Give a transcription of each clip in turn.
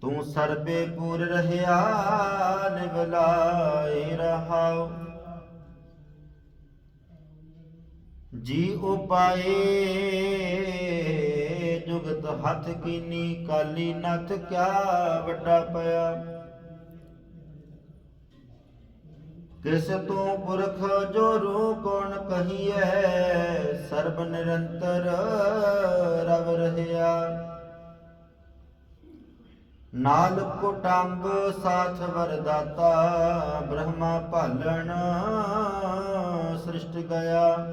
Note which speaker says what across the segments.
Speaker 1: ਤੂੰ ਸਰਬੇ ਪੂਰ ਰਹਿਆ, ਨਿਵਲਾਏ ਰਹਾਉ ਜੀ ਉਪਾਏ, ਜੁਗਤ ਹੱਥ ਕੀਨੀ, ਕਾਲੀ ਨਥ ਕਿਆ ਵੱਡਾ ਪਿਆ। ਕਿਸ ਤੂੰ ਪੁਰਖ ਜੋ ਰੂ ਕੌਣ ਕਹੀਐ, ਸਰਬ ਨਿਰੰਤਰ ਰਵ ਰਹਿਆ ਨਾਲ ਕੁਟੰਬ ਸਾਥ ਵਰਦਾਤਾ, ਬ੍ਰਹਮਾ ਭਾਲਣ ਸ੍ਰਿਸ਼ਟ ਗਿਆ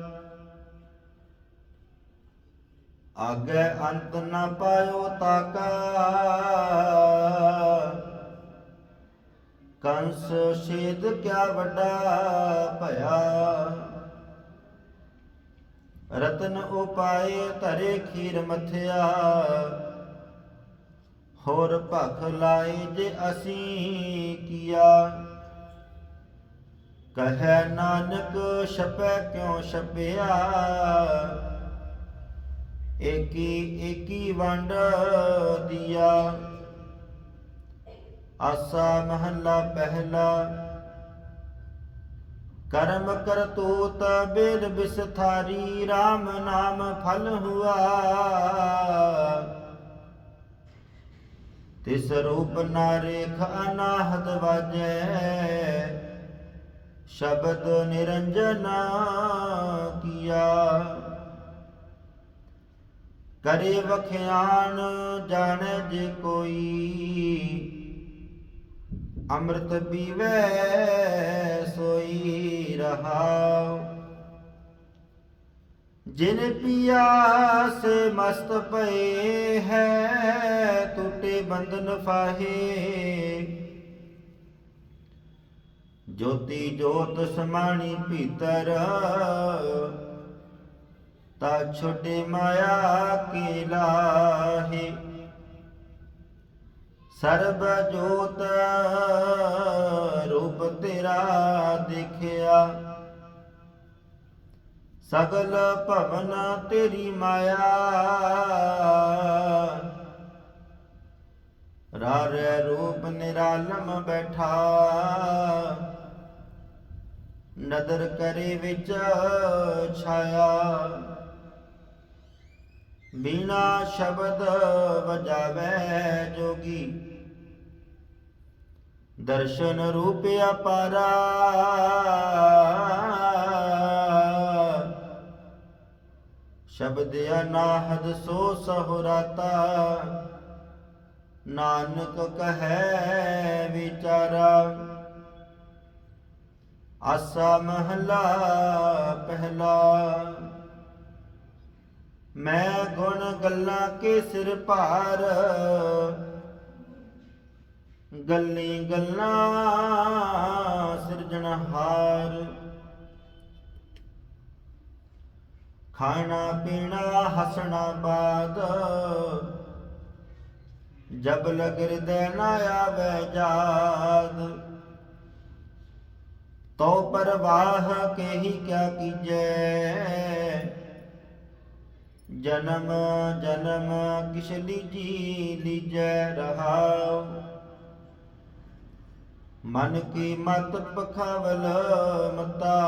Speaker 1: ਆਗੇ ਅੰਤ ਨਾ ਪਾਇਓ ਤਾਕਾ। ਕੰਸ ਛੇਦ ਕਿਆ ਵੱਡਾ ਭਇਆ। ਰਤਨ ਉਪਾਏ ਧਰੇ ਖੀਰ ਮਥਿਆ। ਹੋਰ ਭਖ ਲਾਏ ਜੇ ਅਸੀਂ ਕੀਆ। ਕਹੈ ਨਾਨਕ, ਛਪੈ ਕਿਉ ਛਪਿਆ? ਏਕੀ ਏਕੀ ਵੰਡ ਦਿਆ। ਆਸਾ ਮਹੱਲਾ ਪਹਿਲਾ। ਕਰਮ ਕਰ ਕਰਤੂਤ ਬੇਲ ਬਿਸਥਾਰੀ RAM ਨਾਮ ਫਲ ਹੁਆ। ਤਿਸ ਰੂਪ ਨਾਰੇਖ ਅਨਾਹਤ ਵਾਜੈ। ਸ਼ਬਦ ਨਿਰੰਜਨ ਕੀਆ। ਕਰੇ ਵਖਿਆਨ ਜਾਣੈ ਜੇ ਕੋਈ। ਅੰਮ੍ਰਿਤ ਪੀਵੈ ਸੋਈ ਰਹਾਉ। ਜਿਨ ਪਿਆਸ ਮਸਤ ਪਏ ਹੈ, ਟੂਟੇ ਬੰਧਨ ਫਾਹੇ। ਜੋਤੀ ਜੋਤ ਸਮਾਣੀ ਭੀਤਰ, ਤਾ ਛੋਟੇ ਮਾਇਆ ਕੀ ਲਾਹੇ। ਸਰਬ ਜੋਤ ਰੂਪ ਤੇਰਾ ਦੇਖਿਆ। ਸਗਲ ਭਵਨ ਤੇਰੀ ਮਾਇਆ। ਰਾਰੇ ਰੂਪ ਨਿਰਾਲਮ ਬੈਠਾ। ਨਦਰ ਕਰੇ ਵਿੱਚ ਛਾਇਆ। ਬਿਨਾ ਸ਼ਬਦ ਵਜਾਵੇ ਜੋਗੀ। ਦਰਸ਼ਨ ਰੂਪ ਅਪਾਰਾ। ਸ਼ਬਦ ਅਨਾਹਦ ਸੋ ਸਹੁਰਾਤਾ। ਨਾਨਕ ਕਹੈ ਵਿਚਾਰਾ, ਆਸਾ ਮਹਲਾ ਪਹਿਲਾ। ਮੈਂ ਗੁਣ ਗੱਲਾਂ ਕੇ ਸਿਰ ਭਾਰ, ਗੱਲੀ ਗੱਲਾਂ ਸਿਰਜਣਹਾਰ ਖਾਣਾ ਪੀਣਾ, ਹਸਣਾ ਬਾਦ ਜਬ ਲਗ ਹਿਰਦੈ ਨਾ ਆਵੇ ਜਾਦ ਤੋ ਪਰਵਾਹ ਕੇਹੀ ਕਿਆ ਕੀਜੈ। ਜਨਮ ਜਨਮ ਕਿਛ ਲੀਜੀ ਲੀਜੈ ਰਹਾਉ। ਮਨ ਕੀ ਮਤ ਪਖਾਵਲ ਮਤਾ।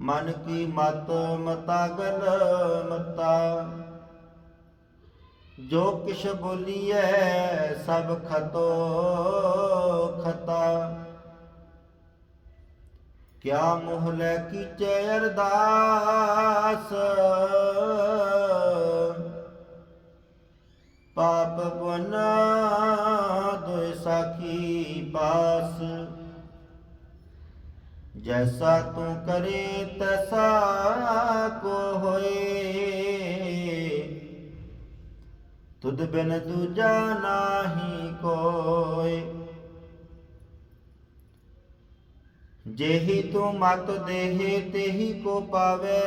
Speaker 1: ਮਨ ਕੀ ਮਤ ਮਤਾਗਲ ਮਤਾ। ਜੋ ਕਿਛ ਬੋਲੀਐ ਸਭ ਖਤੋ ਖਤਾ। ਕਿਆ ਮੁਹ ਲੈ ਕੀਚੈ ਅਰਦਾਸ। ਪਾਪ ਪੁਨ ਦੋਇ ਸਾਖੀ ਪਾਸ ਜੈਸਾ ਤੂੰ ਕਰੇ ਤੈਸਾ ਕੋ ਹੋਏ ਤੁਧ ਬਿਨ ਦੂਜਾ ਨਾਹੀ ਕੋਏ ਜੇਹੀ ਤੂੰ ਮਤ ਦੇਹੇ ਤੇਹੀ ਕੋ ਪਾਵੇ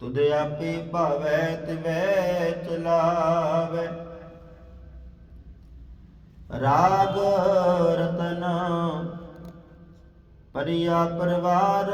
Speaker 1: ਤੁਧ ਆਪੇ ਭਾਵੇ ਤਿਵੇਂ ਚਲਾਵੇ ਰਾਗ ਰਤਨ ਪਰਿਆ ਪਰਵਾਰ